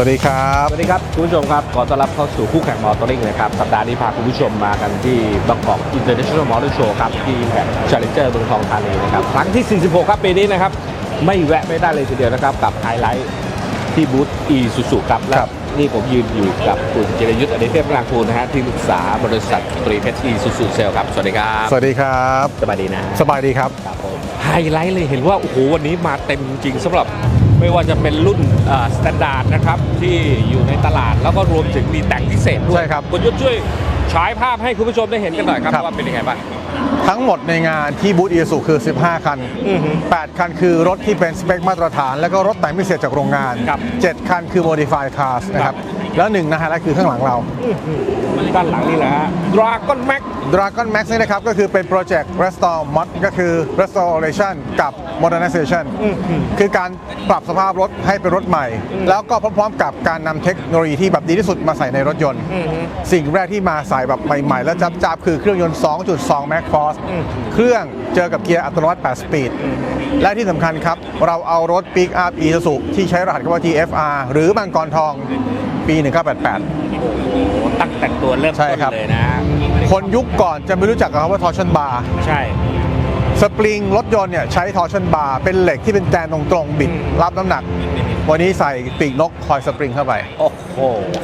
วัสดีครับ สวัสดีครับคุณผู้ชมครับขอต้อนรับเข้าสู่คู่แข่งมอเตอร์ลิงนะครับ สัปดาห์นี้พาคุณผู้ชมมากันที่บางกอกอินเตอร์เนชั่นแนลมอเตอร์โชว์ครับ ที่แห่งชาเลนเจอร์เมืองทองธานีนะครับ ครั้งที่ 46 ครับ ปีนี้นะครับ ไม่แวะไม่ได้เลยทีเดียวนะครับ กับไฮไลท์ที่บูธอีซูซูครับและครับนี่ผมยืนอยู่กับคุณเจริญยุทธ์อดิเทพพลังคูณนะฮะที่ปรึกษาบริษัทตรีเพชรอีซูซูเซลครับ สวัสดีครับ สวัสดีครับ สบายดีนะ สบายดีครับครับผมไฮไลท์เลยเห็นว่าโอ้โหวันนี้มาเต็มจริงๆสำหรับ ไม่ว่าจะเป็นรุ่นสแตนดาร์ดนะครับที่อยู่ในตลาดแล้วก็รวมถึงมีแต่งพิเศษด้วยใช่ครับคุณยุทธช่วยฉายภาพให้คุณผู้ชมได้เห็นกันหน่อยครับครับ ว่าเป็นยังไงบ้าง ทั้งหมดในงานที่บูธอีสุคือ 15 คัน อือฮึ8 คันคือรถที่เป็นสเปคมาตรฐาน แล้วก็รถแต่งพิเศษจากโรงงาน ครับ7 คันคือ modified cars นะครับ แล้วหนึ่งนะฮะและคือข้างหลังเรา ด้านหลังนี่แหละฮะ Dragon Max Dragon Max นี่นะครับ ก็คือเป็นโปรเจกต์ Restore Mod ก็คือ restoration กับ modernization คือการปรับสภาพรถให้เป็นรถใหม่ แล้วก็พร้อมๆกับการนำเทคโนโลยีที่แบบดีที่สุดมาใส่ในรถยนต์ สิ่งแรกที่มาใส่แบบใหม่ๆ แล้วจับๆ คือเครื่องยนต์ 2.2 Max Force เครื่องเจอกับเกียร์อัตโนมัติ 8 สปีด และที่สำคัญครับ เราเอารถ Pick Up Isuzu ที่ใช้รหัสคำว่า TFR หรือมังกรทอง ปี 1988โอ้โหตั้งแต่ตัวเริ่มใช่ต้นครับเลยนะ คนยุคก่อนจะไม่รู้จักกับคำว่า torsion bar ใช่สปริงรถยนต์เนี่ยใช้ทอร์ชันบาร์เป็นเหล็กที่เป็นแกนตรงๆบิดอืมรับน้ำหนัก วันนี้ใส่ปีกนกคอยสปริงเข้าไป โอ้โห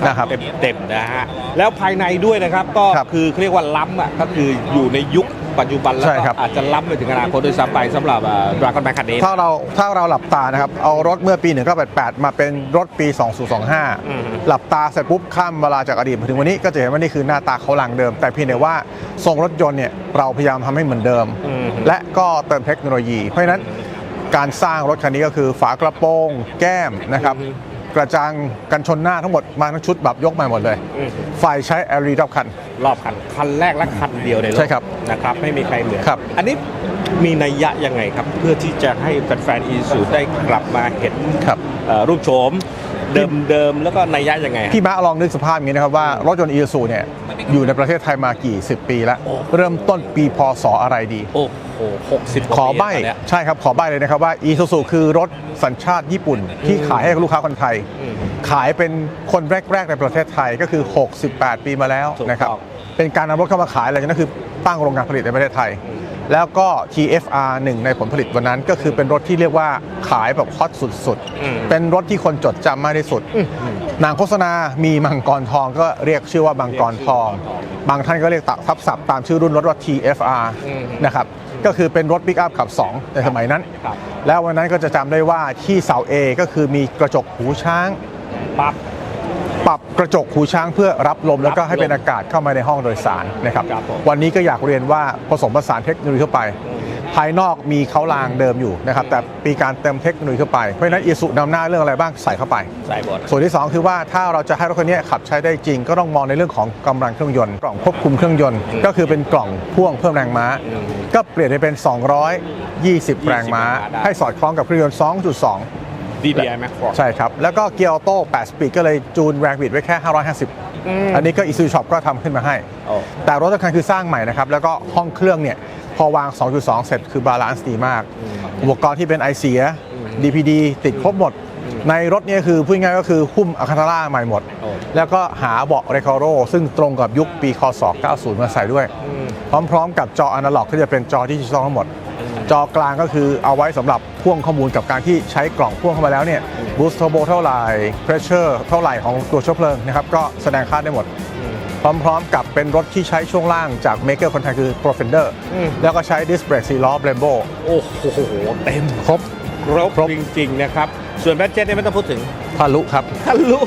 นะครับเต็มๆนะฮะแล้วภายในด้วยนะครับก็ครับคือเขาเรียกว่าล้ำอะก็คืออยู่ในยุค ปัจจุบันแล้วใช่ก็ครับ อาจจะล้ำไปถึงอนาคตด้วยซ้ำไปสำหรับดราก้อนแมคคันนี้ ถ้าเราถ้าเราหลับตานะครับ เอารถเมื่อปี 1988 มาเป็นรถปี อืม 2025 หลับตาเสร็จปุ๊บข้ามเวลาจากอดีตมาถึงวันนี้ก็จะเห็นว่านี่คือหน้าตาเขาหลังเดิม แต่เพียงแต่ว่าทรงรถยนต์เนี่ยเราพยายามทำให้เหมือนเดิม อืม และก็เติมเทคโนโลยี เพราะฉะนั้นการสร้างรถคันนี้ก็คือฝากระโปรง แก้มนะครับอืม กระจังกันชนหน้าทั้งหมดมาทั้งชุดแบบยกใหม่หมดเลยอืมไฟใช้แอรีรอบคัน รอบคันคันแรกและคันเดียวในโลกใช่ครับนะครับไม่มีใครเหมือนครับ อันนี้มีนัยยะยังไงครับ เพื่อที่จะให้แฟนๆอีซูได้กลับมาเห็นครับ เอ่อรูปโฉมเดิมๆแล้วก็นัยยะยังไงพี่มะลองนึกสภาพอย่างนี้นะครับว่ารถยนต์อีซูเนี่ยอยู่ในประเทศไทยมากี่สิบปีแล้วโอ้เริ่มต้นปีพศอะไรดี โอ้ โหหกสิบขอใบ้เนี่ยใช่ครับขอใบ้เลยนะครับว่าอีซูซูคือรถสัญชาติญี่ปุ่น ที่ขายให้กับลูกค้าคนไทยอืมขายเป็นคนแรก ๆ ในประเทศไทยก็คือ 68 ปีมาแล้วถูกต้องนะครับเป็นการนำรถเข้ามาขายอะไรนั่นคือตั้งโรงงานผลิตในประเทศไทย แล้วก็ TFR หนึ่งในผลผลิตวันนั้นก็คือเป็นรถที่เรียกว่าขายแบบฮอตสุดอืมๆเป็นรถที่คนจดจำมากที่สุดหนังโฆษณามีมังกรทองก็เรียกชื่อว่ามังกรทอง บางท่านก็เรียกทับศัพท์ตามชื่อรุ่นรถว่า TFR อืมนะครับ ก็คือเป็นรถปิกอัพขับ 2 ในสมัยนั้นครับแล้ววันนั้นก็จะจำได้ว่าที่เสา A ก็คือมีกระจกหูช้างปั๊บปรับกระจกหูช้างเพื่อรับลมแล้วก็ให้เป็นอากาศเข้ามาในห้องโดยสารนะครับครับผมวันนี้ก็อยากเรียนว่าผสมผสานเทคโนโลยีเข้าไป ภายนอกมีเขารางเดิมอยู่นะครับแต่มีการเติมเทคโนโลยีเข้าไป เพราะฉะนั้นอีสุนำหน้าเรื่องอะไรบ้างใส่เข้าไปใส่บทส่วนที่ 2 คือว่าถ้าเราจะให้รถคันนี้ขับใช้ได้จริง ก็ต้องมองในเรื่องของกำลังเครื่องยนต์กล่องควบคุมเครื่องยนต์ ก็คือเป็นกล่องพ่วงเพิ่มแรงม้าอืมก็เปลี่ยนให้เป็น 220 แรงม้าได้ให้สอดคล้องกับเครื่องยนต์ 2.2 DDI Max Force ใช่ครับ แล้วก็เกียร์ออโต้8สปีดก็เลยจูนแรงบิดไว้แค่ 550 อันนี้ก็อีซูช็อปก็ทำขึ้นมาให้โอ้แต่รถทุกคันคือสร้างใหม่นะครับ แล้วก็ห้องเครื่องเนี่ย พอวาง 2.2 เสร็จคือบาลานซ์ดีมาก อุปกรณ์ที่เป็นไอเสีย DPD ติดครบหมด ในรถเนี่ยคือพูดง่ายๆก็คือหุ้มอะคาทาร่าใหม่หมดโอ้แล้วก็หาเบาะเรคอโรซึ่งตรงกับยุคปีคศ90 มาใส่ด้วย พร้อมๆ กับจออนาล็อกที่จะเป็นจอดิจิตอลทั้งหมด จอกลางก็คือเอาไว้สำหรับพ่วงข้อมูลกับการที่ใช้กล่องพ่วงเข้ามาแล้วเนี่ยบูสต์เทอร์โบเท่าไหร่เพรสเชอร์เท่าไหร่ของตัวเชื้อเพลิงนะครับก็แสดงค่าได้หมด พร้อมๆกับเป็นรถที่ใช้ช่วงล่างจากเมเกอร์คนไทยคือ Profender อืมแล้วก็ใช้ดิสเบรกซีล้อ Brembo โอ้โห เต็มครบครบครบ จริง ๆ นะครับ ส่วนแบตเจ็ตเนี่ยไม่ต้องพูดถึงทะลุครับ ทะลุ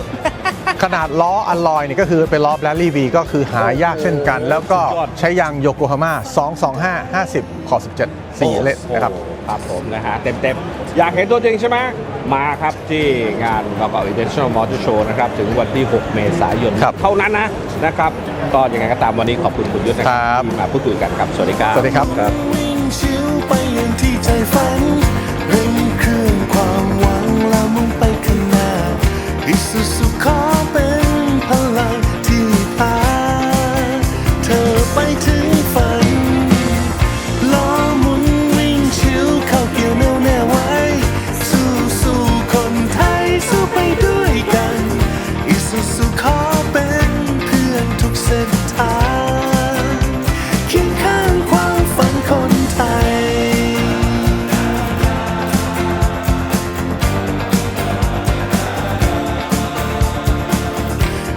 ขนาดล้ออัลลอยเนี่ยก็คือเป็นล้อแบลลี่วีก็คือหายากเช่นกัน แล้วก็สุดยอด ใช้ยางโยโกฮาม่า225 50ขอ17 4 เลนนะครับ โอ้โหครับผมนะฮะเต็มๆ อยากเห็นตัวจริงใช่ไหมมาครับที่งานบางกอกอินเตอร์เนชั่นแนลมอเตอร์โชว์นะครับ ถึงวันที่ 6 เมษายนครับ เท่านั้นนะ นะครับก็ยังไงก็ตามวันนี้ขอบคุณคุณยุทธนะคครัรับที่มาพูดคุยกันครับสวัสดีครับ สวัสดีครับ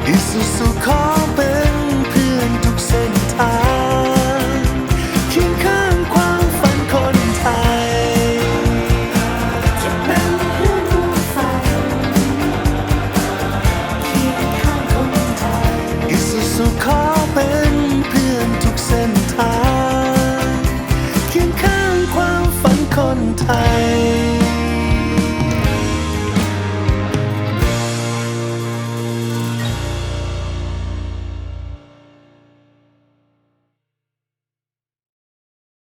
อิสุสุขอเป็นเพื่อนทุกเส้นทางเคียงข้างความฝันคนไทย จะเป็นเพื่อนร่วฝันเคียงข้างคนไทยอิสุสุขอเป็นเพื่อนทุกเส้นทางเคียงข้างความฝันคนไทย